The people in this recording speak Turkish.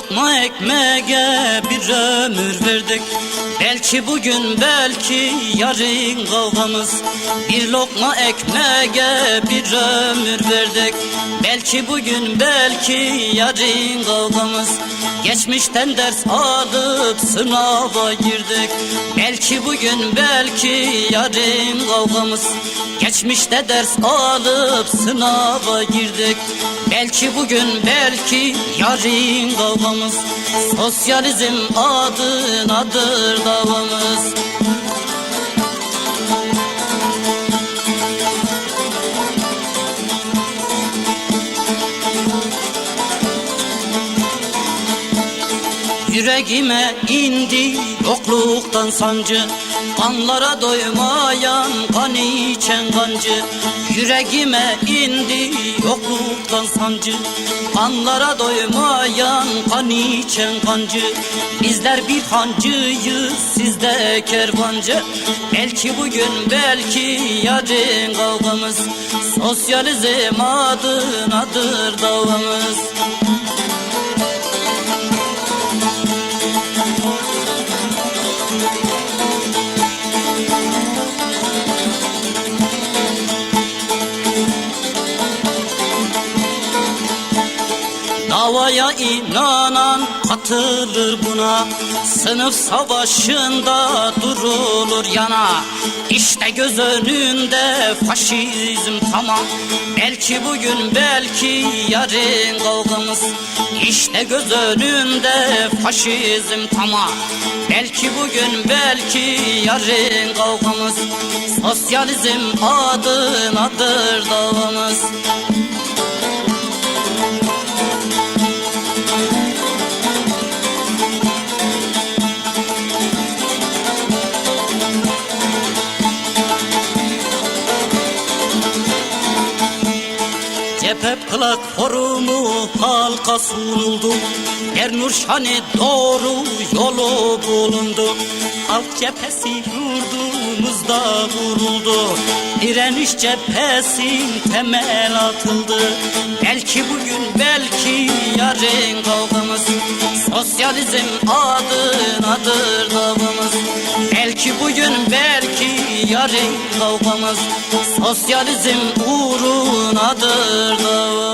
Lokma ekmeğe bir ömür verdik. Belki bugün belki yarın kavgamız. Bir lokma ekmeğe bir ömür verdik Belki bugün belki yarın kavgamız. Geçmişten ders alıp sınava girdik. Belki bugün belki yarın kavgamız. Geçmişte ders alıp sınava girdik. Belki bugün belki yarın kavgamız. Sosyalizm adınadır davamız Yüreğime indi yokluktan sancı. Kanlara doymayan kan içen kancı. Yüreğime indi yokluktan sancı. Kanlara doymayan kan içen kancı. Bizler bir hancıyız sizde kervancı. Belki bugün belki yarın kavgamız. Sosyalizm adınadır davamız Davaya inanan katılır buna. Sınıf savaşında durulur yana. İşte göz önünde faşizm tamam. Belki bugün belki yarın kavgamız İşte göz önünde faşizm tamam. Belki bugün belki yarın kavgamız Sosyalizm adınadır davamız Cephe platformu halka sunuldu. Yer Nurşan'e doğru yolu bulundu. Halk cephesi yurdumuzda vuruldu. Direniş cephesi temel atıldı. Belki bugün belki yarın kavgamız. Sosyalizm adınadır davamız. Belki bugün belki yarın kavgamız Sosyalizm uğrunadır davamız